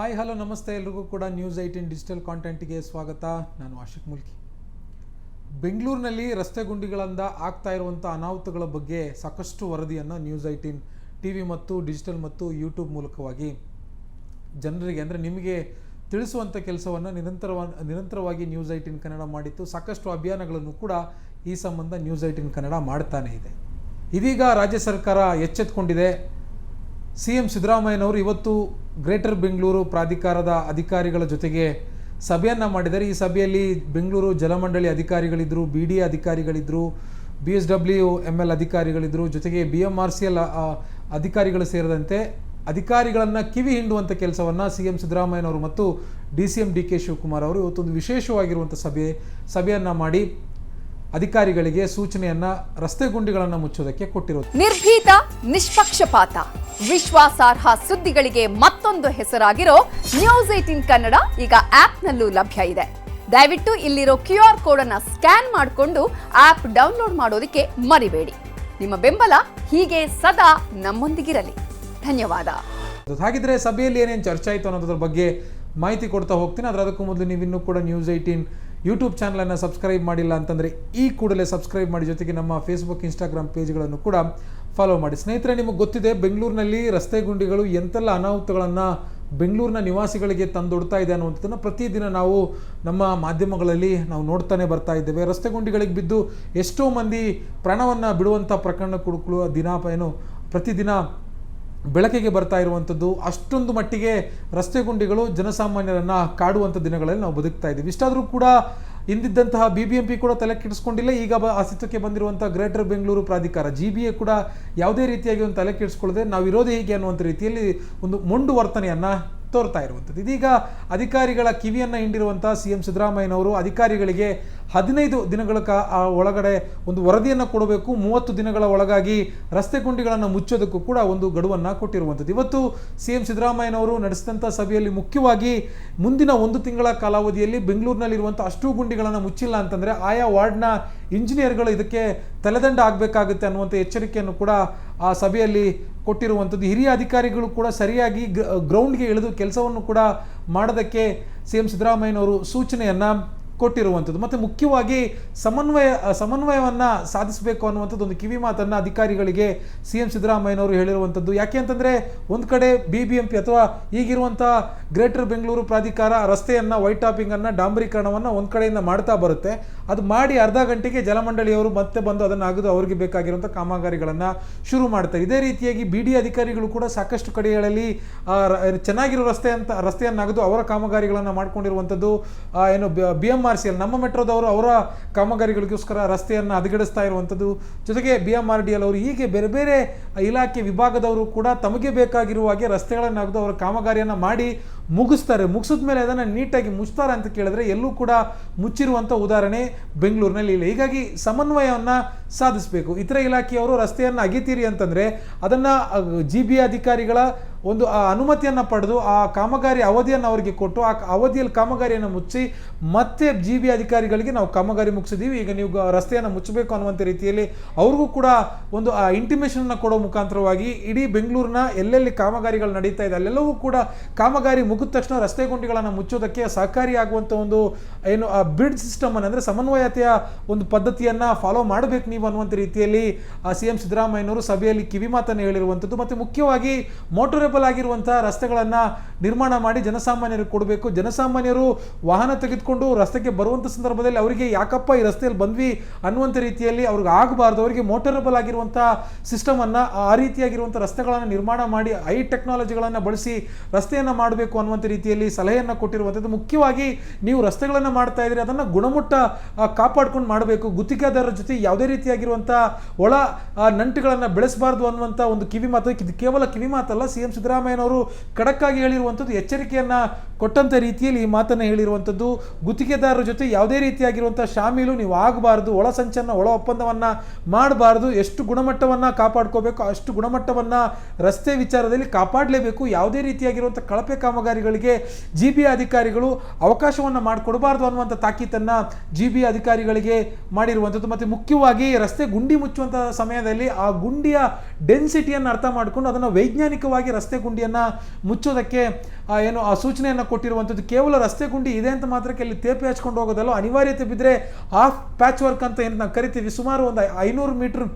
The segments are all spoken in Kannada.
ಹಾಯ್ ಹಲೋ ನಮಸ್ತೆ. ಎಲ್ರಿಗೂ ಕೂಡ ನ್ಯೂಸ್ ಏಯ್ಟೀನ್ ಡಿಜಿಟಲ್ ಕಾಂಟೆಂಟ್ಗೆ ಸ್ವಾಗತ. ನಾನು ಆಶಿಕ್ ಮುಲ್ಕಿ. ಬೆಂಗಳೂರಿನಲ್ಲಿ ರಸ್ತೆ ಗುಂಡಿಗಳಿಂದ ಆಗ್ತಾ ಇರುವಂಥ ಅನಾಹುತಗಳ ಬಗ್ಗೆ ಸಾಕಷ್ಟು ವರದಿಯನ್ನು ನ್ಯೂಸ್ ಏಯ್ಟೀನ್ ಟಿ ವಿ ಮತ್ತು ಡಿಜಿಟಲ್ ಮತ್ತು ಯೂಟ್ಯೂಬ್ ಮೂಲಕವಾಗಿ ಜನರಿಗೆ, ಅಂದರೆ ನಿಮಗೆ ತಿಳಿಸುವಂಥ ಕೆಲಸವನ್ನು ನಿರಂತರವ ನಿರಂತರವಾಗಿ ನ್ಯೂಸ್ ಏಯ್ಟೀನ್ ಕನ್ನಡ ಮಾಡಿತ್ತು ಸಾಕಷ್ಟು ಅಭಿಯಾನಗಳನ್ನು ಕೂಡ ಈ ಸಂಬಂಧ ನ್ಯೂಸ್ ಏಯ್ಟೀನ್ ಕನ್ನಡ ಮಾಡ್ತಾನೇ ಇದೆ. ಇದೀಗ ರಾಜ್ಯ ಸರ್ಕಾರ ಎಚ್ಚೆತ್ಕೊಂಡಿದೆ. ಸಿ ಎಂ ಸಿದ್ದರಾಮಯ್ಯನವರು ಇವತ್ತು ಗ್ರೇಟರ್ ಬೆಂಗಳೂರು ಪ್ರಾಧಿಕಾರದ ಅಧಿಕಾರಿಗಳ ಜೊತೆಗೆ ಸಭೆಯನ್ನು ಮಾಡಿದ್ದಾರೆ ಈ ಸಭೆಯಲ್ಲಿ ಬೆಂಗಳೂರು ಜಲಮಂಡಳಿ ಅಧಿಕಾರಿಗಳಿದ್ದರು B D A ಅಧಿಕಾರಿಗಳಿದ್ದರು B S W M L ಅಧಿಕಾರಿಗಳಿದ್ದರು ಜೊತೆಗೆ B M R C L ಅಧಿಕಾರಿಗಳು ಸೇರಿದಂತೆ ಅಧಿಕಾರಿಗಳನ್ನು ಕಿವಿ ಹಿಂಡುವಂಥ ಕೆಲಸವನ್ನು ಸಿ ಎಂ ಸಿದ್ದರಾಮಯ್ಯನವರು ಮತ್ತು D C M D K Shivakumar ಅವರು ಇವತ್ತೊಂದು ವಿಶೇಷವಾಗಿರುವಂಥ ಸಭೆ, ಸಭೆಯನ್ನು ಮಾಡಿ ಅಧಿಕಾರಿಗಳಿಗೆ ಸೂಚನೆಯನ್ನ ರಸ್ತೆ ಗುಂಡಿಗಳನ್ನು ಮುಚ್ಚೋದಕ್ಕೆ ಕೊಟ್ಟಿರೋದು ನಿರ್ಭೀತ ನಿಷ್ಪಕ್ಷಪಾತ. ವಿಶ್ವಾಸಾರ್ಹ ಸುದ್ದಿಗಳಿಗೆ ಮತ್ತೊಂದು ಹೆಸರಾಗಿರೋ ನ್ಯೂಸ್ ಏಟಿನ್ ಕನ್ನಡ ಈಗ ಆಪ್ನಲ್ಲೂ ಲಭ್ಯ ಇದೆ. ದಯವಿಟ್ಟು ಇಲ್ಲಿರೋ ಕ್ಯೂ ಆರ್ ಕೋಡ್ ಅನ್ನ ಸ್ಕ್ಯಾನ್ ಮಾಡಿಕೊಂಡು ಆಪ್ ಡೌನ್ಲೋಡ್ ಮಾಡೋದಕ್ಕೆ ಮರಿಬೇಡಿ. ನಿಮ್ಮ ಬೆಂಬಲ ಹೀಗೆ ಸದಾ ನಮ್ಮೊಂದಿಗಿರಲಿ. ಧನ್ಯವಾದ. ಹಾಗಿದ್ರೆ ಸಭೆಯಲ್ಲಿ ಏನೇನು ಚರ್ಚೆ ಆಯಿತು ಅನ್ನೋದ್ರ ಬಗ್ಗೆ ಮಾಹಿತಿ ಕೊಡ್ತಾ ಹೋಗ್ತೀನಿ. ಅದರ ಅದಕ್ಕೂ ಮೊದಲು ನೀವು ಇನ್ನೂ ಕೂಡ ನ್ಯೂಸ್ ಏಯ್ಟೀನ್ ಯೂಟ್ಯೂಬ್ ಚಾನಲನ್ನು ಸಬ್ಸ್ಕ್ರೈಬ್ ಮಾಡಿಲ್ಲ ಅಂತಂದರೆ ಈ ಕೂಡಲೇ ಸಬ್ಸ್ಕ್ರೈಬ್ ಮಾಡಿ ಜೊತೆಗೆ ನಮ್ಮ ಫೇಸ್ಬುಕ್ ಇನ್ಸ್ಟಾಗ್ರಾಮ್ ಪೇಜ್ಗಳನ್ನು ಕೂಡ ಫಾಲೋ ಮಾಡಿ. ಸ್ನೇಹಿತರೆ, ನಿಮಗೆ ಗೊತ್ತಿದೆ, ಬೆಂಗಳೂರಿನಲ್ಲಿ ರಸ್ತೆ ಗುಂಡಿಗಳು ಎಂತೆಲ್ಲ ಅನಾಹುತಗಳನ್ನು ಬೆಂಗಳೂರಿನ ನಿವಾಸಿಗಳಿಗೆ ತಂದೊಡ್ತಾ ಇದೆ ಅನ್ನುವಂಥದ್ದನ್ನು ಪ್ರತಿದಿನ ನಾವು ನಮ್ಮ ಮಾಧ್ಯಮಗಳಲ್ಲಿ ನಾವು ನೋಡ್ತಾನೆ ಬರ್ತಾ ಇದ್ದೇವೆ. ರಸ್ತೆ ಗುಂಡಿಗಳಿಗೆ ಬಿದ್ದು ಎಷ್ಟೋ ಮಂದಿ ಪ್ರಾಣವನ್ನು ಬಿಡುವಂಥ ಪ್ರಕರಣ ಕುಡುಕಲು ದಿನ ಏನು ಪ್ರತಿದಿನ ಬೆಳಕಿಗೆ ಬರ್ತಾ ಇರುವಂಥದ್ದು, ಅಷ್ಟೊಂದು ಮಟ್ಟಿಗೆ ರಸ್ತೆ ಗುಂಡಿಗಳು ಜನಸಾಮಾನ್ಯರನ್ನು ಕಾಡುವಂಥ ದಿನಗಳಲ್ಲಿ ನಾವು ಬದುಕ್ತಾ ಇದ್ದೀವಿ. ಇಷ್ಟಾದರೂ ಕೂಡ ಇಂದಿದ್ದಂತಹ ಬಿ ಬಿ ಎಂ ಪಿ ಕೂಡ ತಲೆ ಕೆಡಿಸ್ಕೊಂಡಿಲ್ಲ, ಈಗ ಬ ಅಸ್ತಿತ್ವಕ್ಕೆ ಬಂದಿರುವಂಥ ಗ್ರೇಟರ್ ಬೆಂಗಳೂರು ಪ್ರಾಧಿಕಾರ ಜಿ ಬಿ ಎ ಕೂಡ ಯಾವುದೇ ರೀತಿಯಾಗಿ ಒಂದು ತಲೆ ಕೆಡಿಸ್ಕೊಳ್ಳದೆ ನಾವು ಇರೋದೇ ಹೀಗೆ ಅನ್ನುವಂಥ ರೀತಿಯಲ್ಲಿ ಒಂದು ಮೊಂಡು ವರ್ತನೆಯನ್ನು ತೋರ್ತಾ ಇರುವಂಥದ್ದು. ಇದೀಗ ಅಧಿಕಾರಿಗಳ ಕಿವಿಯನ್ನು ಹಿಂಡಿರುವಂಥ ಸಿ ಎಂ ಸಿದ್ದರಾಮಯ್ಯನವರು ಅಧಿಕಾರಿಗಳಿಗೆ ಹದಿನೈದು ದಿನಗಳ ಕಾ ಒಳಗಡೆ ಒಂದು ವರದಿಯನ್ನು ಕೊಡಬೇಕು. ಮೂವತ್ತು ದಿನಗಳ ಒಳಗಾಗಿ ರಸ್ತೆ ಗುಂಡಿಗಳನ್ನು ಮುಚ್ಚೋದಕ್ಕೂ ಕೂಡ ಒಂದು ಗಡುವನ್ನು ಕೊಟ್ಟಿರುವಂಥದ್ದು. ಇವತ್ತು ಸಿ ಎಂ ಸಿದ್ದರಾಮಯ್ಯನವರು ನಡೆಸಿದಂಥ ಸಭೆಯಲ್ಲಿ ಮುಖ್ಯವಾಗಿ ಮುಂದಿನ ಒಂದು ತಿಂಗಳ ಕಾಲಾವಧಿಯಲ್ಲಿ ಬೆಂಗಳೂರಿನಲ್ಲಿರುವಂಥ ಅಷ್ಟು ಗುಂಡಿಗಳನ್ನು ಮುಚ್ಚಿಲ್ಲ ಅಂತಂದರೆ ಆಯಾ ವಾರ್ಡ್ನ ಇಂಜಿನಿಯರ್ಗಳು ಇದಕ್ಕೆ ತಲೆದಂಡ ಆಗಬೇಕಾಗುತ್ತೆ ಅನ್ನುವಂಥ ಎಚ್ಚರಿಕೆಯನ್ನು ಕೂಡ ಆ ಸಭೆಯಲ್ಲಿ ಕೊಟ್ಟಿರುವಂಥದ್ದು. ಹಿರಿಯ ಅಧಿಕಾರಿಗಳು ಕೂಡ ಸರಿಯಾಗಿ ಗ್ರೌಂಡ್ಗೆ ಇಳಿದು ಕೆಲಸವನ್ನು ಕೂಡ ಮಾಡೋದಕ್ಕೆ ಸಿ ಎಂ ಸಿದ್ದರಾಮಯ್ಯನವರು ಸೂಚನೆಯನ್ನು ಕೊಟ್ಟಿರುವಂಥದ್ದು. ಮತ್ತು ಮುಖ್ಯವಾಗಿ ಸಮನ್ವಯ, ಸಮನ್ವಯವನ್ನು ಸಾಧಿಸಬೇಕು ಅನ್ನುವಂಥದ್ದು ಒಂದು ಕಿವಿ ಮಾತನ್ನು ಅಧಿಕಾರಿಗಳಿಗೆ ಸಿ ಎಂ ಸಿದ್ದರಾಮಯ್ಯನವರು ಹೇಳಿರುವಂಥದ್ದು. ಯಾಕೆ ಅಂತಂದರೆ ಒಂದು ಕಡೆ ಬಿ ಬಿ ಎಂ ಪಿ ಅಥವಾ ಈಗಿರುವಂಥ ಗ್ರೇಟರ್ ಬೆಂಗಳೂರು ಪ್ರಾಧಿಕಾರ ರಸ್ತೆಯನ್ನು, ವೈಟ್ ಟಾಪಿಂಗನ್ನು, ಡಾಂಬರೀಕರಣವನ್ನು ಒಂದು ಕಡೆಯಿಂದ ಮಾಡ್ತಾ ಬರುತ್ತೆ. ಅದು ಮಾಡಿ ಅರ್ಧ ಗಂಟೆಗೆ ಜಲಮಂಡಳಿಯವರು ಮತ್ತೆ ಬಂದು ಅದನ್ನು ಅಗದು ಅವರಿಗೆ ಬೇಕಾಗಿರುವಂಥ ಕಾಮಗಾರಿಗಳನ್ನು ಶುರು ಮಾಡ್ತಾರೆ. ಇದೇ ರೀತಿಯಾಗಿ ಬಿ ಡಿ ಅಧಿಕಾರಿಗಳು ಕೂಡ ಸಾಕಷ್ಟು ಕಡೆಗಳಲ್ಲಿ ಚೆನ್ನಾಗಿರೋ ರಸ್ತೆ ಅಂತ, ರಸ್ತೆಯನ್ನು ಅಗದು ಅವರ ಕಾಮಗಾರಿಗಳನ್ನು ಮಾಡ್ಕೊಂಡಿರುವಂಥದ್ದು ಏನು B M R C L ನಮ್ಮ ಮೆಟ್ರೋದವರು ಅವರ ಕಾಮಗಾರಿಗಳಿಗೋಸ್ಕರ ರಸ್ತೆಯನ್ನು ಹದಗೆಡಿಸ್ತಾ ಇರುವಂಥದ್ದು. ಜೊತೆಗೆ B M R D L ಅವರು ಹೀಗೆ ಬೇರೆ ಬೇರೆ ಇಲಾಖೆ ವಿಭಾಗದವರು ಕೂಡ ತಮಗೆ ಬೇಕಾಗಿರುವ ಹಾಗೆ ರಸ್ತೆಗಳನ್ನು ಅಗದು ಅವರ ಕಾಮಗಾರಿಯನ್ನು ಮಾಡಿ ಮುಗಿಸ್ತಾರೆ. ಮುಗಿಸಿದ ಮೇಲೆ ಅದನ್ನು ನೀಟಾಗಿ ಮುಚ್ತಾರೆ ಅಂತ ಕೇಳಿದ್ರೆ ಎಲ್ಲೂ ಕೂಡ ಮುಚ್ಚಿರುವಂಥ ಉದಾಹರಣೆ ಬೆಂಗಳೂರಿನಲ್ಲಿ ಇಲ್ಲ. ಹೀಗಾಗಿ ಸಮನ್ವಯವನ್ನು ಸಾಧಿಸಬೇಕು. ಇತರ ಇಲಾಖೆಯವರು ರಸ್ತೆಯನ್ನು ಅಗಿತೀರಿ ಅಂತಂದರೆ ಅದನ್ನು ಜಿ ಬಿ ಅಧಿಕಾರಿಗಳ ಒಂದು, ಆ, ಅನುಮತಿಯನ್ನು ಪಡೆದು ಆ ಕಾಮಗಾರಿ ಅವಧಿಯನ್ನು ಅವರಿಗೆ ಕೊಟ್ಟು ಆ ಅವಧಿಯಲ್ಲಿ ಕಾಮಗಾರಿಯನ್ನು ಮುಚ್ಚಿ ಮತ್ತೆ ಜಿ ಬಿ ಅಧಿಕಾರಿಗಳಿಗೆ ನಾವು ಕಾಮಗಾರಿ ಮುಗಿಸಿದ್ದೀವಿ ಈಗ ನೀವು ರಸ್ತೆಯನ್ನು ಮುಚ್ಚಬೇಕು ಅನ್ನುವಂಥ ರೀತಿಯಲ್ಲಿ ಅವ್ರಿಗೂ ಕೂಡ ಒಂದು, ಆ ಇಂಟಿಮೇಷನ್ನ ಕೊಡೋ ಮುಖಾಂತರವಾಗಿ ಇಡೀ ಬೆಂಗಳೂರಿನ ಎಲ್ಲೆಲ್ಲಿ ಕಾಮಗಾರಿಗಳು ನಡೀತಾ ಇದೆ, ಅಲ್ಲೆಲ್ಲವೂ ಕೂಡ ಕಾಮಗಾರಿ ಮುಗಿದ ತಕ್ಷಣ ರಸ್ತೆ ಗುಂಡಿಗಳನ್ನು ಮುಚ್ಚೋದಕ್ಕೆ ಸಹಕಾರಿಯಾಗುವಂಥ ಒಂದು, ಏನು, ಆ ಬಿಡ್ ಸಿಸ್ಟಮ್ ಅಂದರೆ ಸಮನ್ವಯತೆಯ ಒಂದು ಪದ್ಧತಿಯನ್ನು ಫಾಲೋ ಮಾಡಬೇಕು ನೀವು ಅನ್ನುವಂಥ ರೀತಿಯಲ್ಲಿ ಸಿ ಎಂ ಸಿದ್ದರಾಮಯ್ಯನವರು ಸಭೆಯಲ್ಲಿ ಕಿವಿಮಾತನ್ನು ಹೇಳಿರುವಂಥದ್ದು ಮತ್ತು ಮುಖ್ಯವಾಗಿ ಮೋಟರೇಬಲ್ ಆಗಿರುವಂಥ ರಸ್ತೆಗಳನ್ನು ನಿರ್ಮಾಣ ಮಾಡಿ ಜನಸಾಮಾನ್ಯರಿಗೆ ಕೊಡಬೇಕು. ಜನಸಾಮಾನ್ಯರು ವಾಹನ ತೆಗೆದುಕೊಂಡು ರಸ್ತೆಗೆ ಬರುವಂಥ ಸಂದರ್ಭದಲ್ಲಿ ಅವರಿಗೆ, ಯಾಕಪ್ಪ ಈ ರಸ್ತೆಯಲ್ಲಿ ಬಂದ್ವಿ? ಅನ್ನುವಂಥ ರೀತಿಯಲ್ಲಿ ಅವ್ರಿಗೆ ಆಗಬಾರ್ದು. ಅವರಿಗೆ ಮೋಟರಬಲ್ ಆಗಿರುವಂಥ ಸಿಸ್ಟಮನ್ನು ಆ ರೀತಿಯಾಗಿರುವಂಥ ರಸ್ತೆಗಳನ್ನು ನಿರ್ಮಾಣ ಮಾಡಿ, ಐ ಟೆಕ್ನಾಲಜಿಗಳನ್ನು ಬಳಸಿ ರಸ್ತೆಯನ್ನು ಮಾಡಬೇಕು ಅನ್ನುವಂಥ ರೀತಿಯಲ್ಲಿ ಸಲಹೆಯನ್ನು ಕೊಟ್ಟಿರುವಂಥದ್ದು. ಮುಖ್ಯವಾಗಿ ನೀವು ರಸ್ತೆಗಳನ್ನು ಮಾಡ್ತಾ ಇದ್ದೀರಿ, ಅದನ್ನು ಗುಣಮಟ್ಟ ಕಾಪಾಡ್ಕೊಂಡು ಮಾಡಬೇಕು. ಗುತ್ತಿಗೆದಾರರ ಜೊತೆ ಯಾವುದೇ ರೀತಿಯಾಗಿರುವಂಥ ಒಳ ನಂಟುಗಳನ್ನು ಬೆಳೆಸಬಾರ್ದು ಅನ್ನುವಂಥ ಒಂದು ಕಿವಿ ಮಾತು ಕೇವಲ ಕಿವಿ ಮಾತಲ್ಲ ಸಿ ಎಂ ಸಿದ್ದರಾಮಯ್ಯನವರು ಖಡಕ್ಕಾಗಿ ಹೇಳಿರುವಂಥದ್ದು ಎಚ್ಚರಿಕೆಯನ್ನು ಕೊಟ್ಟಂಥ ರೀತಿಯಲ್ಲಿ ಈ ಮಾತನ್ನು ಹೇಳಿರುವಂಥದ್ದು, ಗುತ್ತಿಗೆದಾರರ ಜೊತೆ ಯಾವುದೇ ರೀತಿಯಾಗಿರುವಂಥ ಶಾಮೀಲು ನೀವು ಆಗಬಾರ್ದು, ಒಳ ಸಂಚನ್ನ ಒಳ ಒಪ್ಪಂದವನ್ನು ಮಾಡಬಾರ್ದು, ಎಷ್ಟು ಗುಣಮಟ್ಟವನ್ನು ಕಾಪಾಡ್ಕೋಬೇಕು, ಅಷ್ಟು ಗುಣಮಟ್ಟವನ್ನು ರಸ್ತೆ ವಿಚಾರದಲ್ಲಿ ಕಾಪಾಡಲೇಬೇಕು, ಯಾವುದೇ ರೀತಿಯಾಗಿರುವಂಥ ಕಳಪೆ ಕಾಮಗಾರಿಗಳಿಗೆ ಜಿ ಬಿ ಅಧಿಕಾರಿಗಳು ಅವಕಾಶವನ್ನು ಮಾಡಿಕೊಡಬಾರ್ದು ಅನ್ನುವಂಥ ತಾಕೀತನ್ನು ಜಿ ಬಿ ಅಧಿಕಾರಿಗಳಿಗೆ ಮಾಡಿರುವಂಥದ್ದು. ಮತ್ತು ಮುಖ್ಯವಾಗಿ ರಸ್ತೆ ಗುಂಡಿ ಮುಚ್ಚುವಂಥ ಸಮಯದಲ್ಲಿ ಆ ಗುಂಡಿಯ ಡೆನ್ಸಿಟಿಯನ್ನು ಅರ್ಥ ಮಾಡಿಕೊಂಡು ಅದನ್ನು ವೈಜ್ಞಾನಿಕವಾಗಿ ರಸ್ತೆ ಗುಂಡಿಯನ್ನು ಮುಚ್ಚೋದಕ್ಕೆ ಏನು ಆ ಸೂಚನೆಯನ್ನು ಕೊಟ್ಟಿರುವಂಥದ್ದು ಕೇವಲ ರಸ್ತೆ ಗುಂಡಿ ಇದೆ ಅಂತ ಮಾತ್ರಕ್ಕೆ ಅಲ್ಲಿ ತೇಪೆ ಹಚ್ಕೊಂಡು ಹೋಗೋದಲ್ಲ, ಅನಿವಾರ್ಯತೆ ಬಿದ್ದರೆ ಹಾಫ್ ಪ್ಯಾಚ್ ವರ್ಕ್ ಅಂತ ಏನು ನಾವು ಕರಿತೀವಿ, ಸುಮಾರು ಒಂದು ಐನೂರು ಮೀಟ್ರ್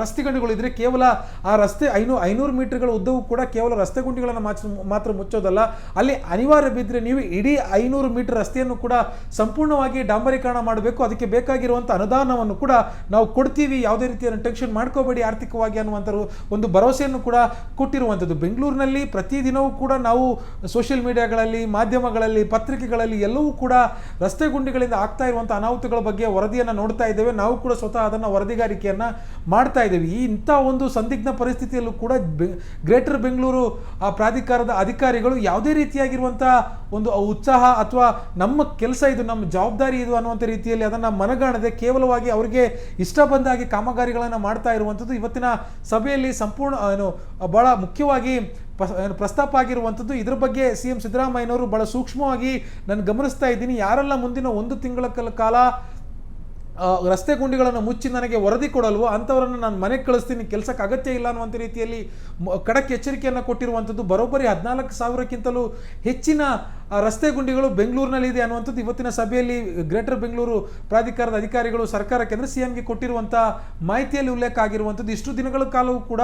ರಸ್ತೆ ಗುಂಡಿಗಳಿದ್ರೆ ಕೇವಲ ಆ ರಸ್ತೆ ಐನೂ ಐನೂರು ಮೀಟರ್ಗಳ ಉದ್ದವೂ ಕೂಡ ಕೇವಲ ರಸ್ತೆ ಗುಂಡಿಗಳನ್ನು ಮಾಚ ಮಾತ್ರ ಮುಚ್ಚೋದಲ್ಲ. ಅಲ್ಲಿ ಅನಿವಾರ್ಯ ಬಿದ್ದರೆ ನೀವು ಇಡೀ ಐನೂರು ಮೀಟರ್ ರಸ್ತೆಯನ್ನು ಕೂಡ ಸಂಪೂರ್ಣವಾಗಿ ಡಾಂಬರೀಕರಣ ಮಾಡಬೇಕು. ಅದಕ್ಕೆ ಬೇಕಾಗಿರುವಂಥ ಅನುದಾನವನ್ನು ಕೂಡ ನಾವು ಕೊಡ್ತೀವಿ. ಯಾವುದೇ ರೀತಿಯ ಟೆನ್ಷನ್ ಮಾಡ್ಕೋಬೇಡಿ ಆರ್ಥಿಕವಾಗಿ ಅನ್ನುವಂಥ ಒಂದು ಭರವಸೆಯನ್ನು ಕೂಡ ಕೊಟ್ಟಿರುವಂಥದ್ದು. ಬೆಂಗಳೂರಿನಲ್ಲಿ ಪ್ರತಿದಿನವೂ ಕೂಡ ನಾವು ಸೋಷಿಯಲ್ ಮೀಡಿಯಾಗಳಲ್ಲಿ ಮಾಧ್ಯಮಗಳಲ್ಲಿ, ಪತ್ರಿಕೆಗಳಲ್ಲಿ ಎಲ್ಲವೂ ಕೂಡ ರಸ್ತೆ ಗುಂಡಿಗಳಿಂದ ಆಗ್ತಾ ಇರುವಂಥ ಅನಾಹುತಗಳ ಬಗ್ಗೆ ವರದಿಯನ್ನು ನೋಡ್ತಾ ಇದ್ದೇವೆ. ನಾವು ಕೂಡ ಸ್ವತಃ ಅದನ್ನು ವರದಿಗಾರಿಕೆಯನ್ನು ಮಾಡ್ತಾ ಇದ್ದೇವೆ. ಈ ಇಂಥ ಒಂದು ಸಂದಿಗ್ಧ ಪರಿಸ್ಥಿತಿಯಲ್ಲೂ ಕೂಡ ಗ್ರೇಟರ್ ಬೆಂಗಳೂರು, ಆ ಪ್ರಾಧಿಕಾರದ ಅಧಿಕಾರಿಗಳು ಯಾವುದೇ ರೀತಿಯಾಗಿರುವಂಥ ಒಂದು ಉತ್ಸಾಹ ಅಥವಾ ನಮ್ಮ ಕೆಲಸ ಇದು, ನಮ್ಮ ಜವಾಬ್ದಾರಿ ಇದು ಅನ್ನುವಂಥ ರೀತಿಯಲ್ಲಿ ಅದನ್ನು ಮನಗಾಣದೆ ಕೇವಲವಾಗಿ ಅವರಿಗೆ ಇಷ್ಟ ಬಂದಾಗಿ ಕಾಮಗಾರಿಗಳನ್ನು ಮಾಡ್ತಾ ಇರುವಂಥದ್ದು ಇವತ್ತಿನ ಸಭೆಯಲ್ಲಿ ಸಂಪೂರ್ಣ ಏನು, ಬಹಳ ಮುಖ್ಯವಾಗಿ ಪ್ರಸ್ತಾಪ ಆಗಿರುವಂಥದ್ದು. ಇದರ ಬಗ್ಗೆ ಸಿ ಎಂ ಸಿದ್ದರಾಮಯ್ಯನವರು ಬಹಳ ಸೂಕ್ಷ್ಮವಾಗಿ ನಾನು ಗಮನಿಸ್ತಾ ಇದ್ದೀನಿ. ಯಾರೆಲ್ಲ ಮುಂದಿನ ಒಂದು ತಿಂಗಳ ಕಲ್- ರಸ್ತೆ ಗುಂಡಿಗಳನ್ನು ಮುಚ್ಚಿ ನನಗೆ ವರದಿ ಕೊಡಲ್ವೋ ಅಂಥವರನ್ನು ನಾನು ಮನೆಗೆ ಕಳಿಸ್ತೀನಿ, ಕೆಲಸಕ್ಕೆ ಅಗತ್ಯ ಇಲ್ಲ ಅನ್ನುವಂಥ ರೀತಿಯಲ್ಲಿ ಖಡಕ್ ಎಚ್ಚರಿಕೆಯನ್ನು ಕೊಟ್ಟಿರುವಂಥದ್ದು ಬರೋಬ್ಬರಿ ಹದಿನಾಲ್ಕು ಸಾವಿರಕ್ಕಿಂತಲೂ ಹೆಚ್ಚಿನ ರಸ್ತೆ ಗುಂಡಿಗಳು ಬೆಂಗಳೂರಿನಲ್ಲಿ ಇದೆ ಅನ್ನುವಂಥದ್ದು ಇವತ್ತಿನ ಸಭೆಯಲ್ಲಿ ಗ್ರೇಟರ್ ಬೆಂಗಳೂರು ಪ್ರಾಧಿಕಾರದ ಅಧಿಕಾರಿಗಳು ಸರ್ಕಾರಕ್ಕೆ ಅಂದರೆ ಸಿ ಎಂಗೆ ಕೊಟ್ಟಿರುವಂಥ ಮಾಹಿತಿಯಲ್ಲಿ ಉಲ್ಲೇಖ ಆಗಿರುವಂಥದ್ದು. ಇಷ್ಟು ದಿನಗಳ ಕಾಲವೂ ಕೂಡ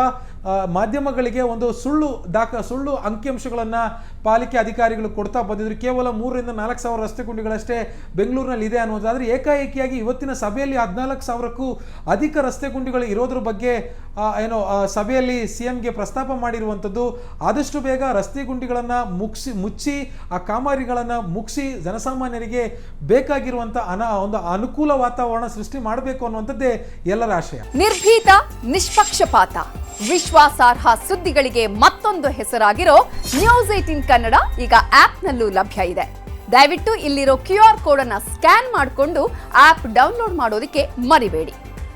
ಮಾಧ್ಯಮಗಳಿಗೆ ಒಂದು ಸುಳ್ಳು ದಾಖ, ಸುಳ್ಳು ಅಂಕಿಅಂಶಗಳನ್ನು ಪಾಲಿಕೆ ಅಧಿಕಾರಿಗಳು ಕೊಡ್ತಾ ಬಂದಿದ್ರು. ಕೇವಲ ಮೂರರಿಂದ ನಾಲ್ಕು ಸಾವಿರ ರಸ್ತೆ ಗುಂಡಿಗಳಷ್ಟೇ ಬೆಂಗಳೂರಿನಲ್ಲಿ ಇದೆ ಅನ್ನೋದಾದ್ರೆ ಏಕಾಏಕಿಯಾಗಿ ಇವತ್ತಿನ ಸಭೆಯಲ್ಲಿ ಹದಿನಾಲ್ಕು ಸಾವಿರಕ್ಕೂ ಅಧಿಕ ರಸ್ತೆ ಗುಂಡಿಗಳು ಇರೋದ್ರ ಬಗ್ಗೆ ಏನೋ ಸಭೆಯಲ್ಲಿ ಸಿ ಎಂಗೆ ಪ್ರಸ್ತಾಪ ಮಾಡಿರುವಂಥದ್ದು ಆದಷ್ಟು ಬೇಗ ರಸ್ತೆ ಗುಂಡಿಗಳನ್ನು ಮುಗಿಸಿ, ಮುಚ್ಚಿ, ಆ ಕಾಮಗಾರಿಗಳನ್ನು ಮುಗಿಸಿ ಜನಸಾಮಾನ್ಯರಿಗೆ ಬೇಕಾಗಿರುವಂಥ ಅನ, ಒಂದು ಅನುಕೂಲ ವಾತಾವರಣ ಸೃಷ್ಟಿ ಮಾಡಬೇಕು ಅನ್ನುವಂಥದ್ದೇ ಎಲ್ಲರ ಆಶಯ. ನಿರ್ಭೀತ, ನಿಷ್ಪಕ್ಷಪಾತ. ವಿಶ್ವಾಸಾರ್ಹ ಸುದ್ದಿಗಳಿಗೆ ಮತ್ತೊಂದು ಹೆಸರಾಗಿರೋ ನ್ಯೂಸ್ ಏಟಿನ್ ಕನ್ನಡ ಈಗ ಆಪ್ನಲ್ಲೂ ಲಭ್ಯ ಇದೆ. ದಯವಿಟ್ಟು ಇಲ್ಲಿರೋ ಕ್ಯೂ ಆರ್ ಕೋಡನ್ನು ಸ್ಕ್ಯಾನ್ ಮಾಡಿಕೊಂಡು ಆಪ್ ಡೌನ್ಲೋಡ್ ಮಾಡೋದಕ್ಕೆ ಮರಿಬೇಡಿ.